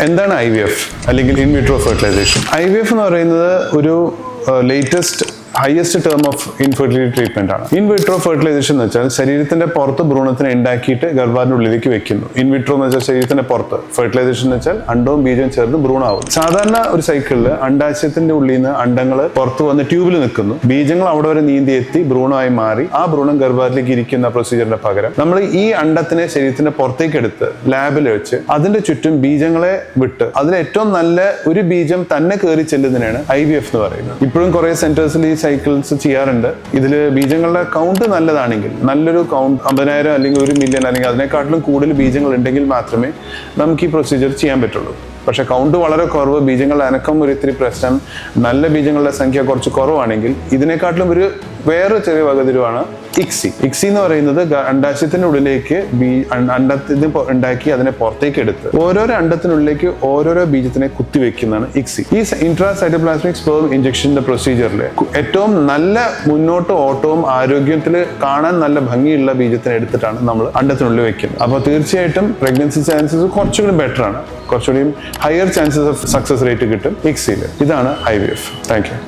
എന്താണ് I V F അല്ലെങ്കിൽ in vitro fertilisation I V F എന്ന് പറയുന്നത് ഒരു latest highest term of infertility treatment ആണ്. ഇൻവിട്രോ ഫെർട്ടിലൈസേഷൻ എന്ന് വെച്ചാൽ ശരീരത്തിന്റെ പുറത്ത് ഭ്രൂണത്തിനെ ഉണ്ടാക്കിയിട്ട് ഗർഭാറിന്റെ ഉള്ളിലേക്ക് വെക്കുന്നു. ഇൻവിട്രോ എന്ന് വെച്ചാൽ ശരീരത്തിന്റെ പുറത്ത്. ഫെർട്ടിലൈസേഷൻ എന്ന് വെച്ചാൽ അണ്ടവും ബീജവും ചേർന്ന് ഭ്രൂണാവും. സാധാരണ ഒരു സൈക്കിളിൽ അണ്ടാശയത്തിന്റെ ഉള്ളിൽ നിന്ന് അണ്ടങ്ങൾ പുറത്ത് വന്ന് ട്യൂബിൽ നിൽക്കുന്നു. ബീജങ്ങൾ അവിടെ വരെ നീന്തി എത്തി ഭ്രൂണമായി മാറി. ആ ഭ്രൂണം ഗർഭാറിലേക്ക് ഇരിക്കുന്ന പ്രൊസീജിയറിന്റെ പകരം നമ്മൾ ഈ അണ്ടത്തിനെ ശരീരത്തിന്റെ പുറത്തേക്ക് എടുത്ത് ലാബിൽ വെച്ച് അതിന്റെ ചുറ്റും ബീജങ്ങളെ വിട്ട് അതിൽ ഏറ്റവും നല്ല ഒരു ബീജം തന്നെ കയറി ചെല്ലുന്നതിനാണ് ഐ വി എഫ് എന്ന് പറയുന്നത്. ഇപ്പോഴും കുറെ സെന്റേഴ്സിൽ ഈ സൈക്കിൾസ് ചെയ്യാറുണ്ട്. ഇതിൽ ബീജങ്ങളുടെ കൗണ്ട് നല്ലതാണെങ്കിൽ നല്ലൊരു കൗണ്ട് അമ്പതിനായിരം അല്ലെങ്കിൽ ഒരു മില്യൺ അല്ലെങ്കിൽ അതിനെക്കാട്ടിലും കൂടുതൽ ബീജങ്ങൾ ഉണ്ടെങ്കിൽ മാത്രമേ നമുക്ക് ഈ പ്രൊസീജിയർ ചെയ്യാൻ പറ്റുള്ളൂ. പക്ഷെ കൗണ്ട് വളരെ കുറവ് ബീജങ്ങളുടെ അനക്കം ഒരു ഇത്തിരി പ്രശ്നം നല്ല ബീജങ്ങളുടെ സംഖ്യ കുറച്ച് കുറവാണെങ്കിൽ ഇതിനെക്കാട്ടിലും ഒരു വേറെ ചെറിയ വകതിരുവാണ് ഇക്സി. ഇക്സി എന്ന് പറയുന്നത് അണ്ടാശയത്തിന്റെ ഉള്ളിലേക്ക് ബീ അണ്ട- അണ്ടത്തിന് ഉണ്ടാക്കി അതിനെ പുറത്തേക്ക് എടുത്ത് ഓരോരോ അണ്ടത്തിനുള്ളിലേക്ക് ഓരോരോ ബീജത്തിനെ കുത്തിവെക്കുന്നതാണ് ഇക്സി. ഈ ഇൻട്രാ സൈറ്റോപ്ലാസ്മിക് സ്പേം ഇഞ്ചക്ഷന്റെ പ്രൊസീജിയറിൽ ഏറ്റവും നല്ല മുന്നോട്ട് ഓട്ടവും ആരോഗ്യത്തിൽ കാണാൻ നല്ല ഭംഗിയുള്ള ബീജത്തിനെ എടുത്തിട്ടാണ് നമ്മൾ അണ്ടത്തിനുള്ളിൽ വെക്കുന്നത്. അപ്പോൾ തീർച്ചയായിട്ടും പ്രഗ്നൻസി ചാൻസസ് കുറച്ചുകൂടി ബെറ്റർ ആണ്. കുറച്ചുകൂടി higher chances of success rate കിട്ടും ഇക്സിയിൽ ഇതാണ് I V F thank you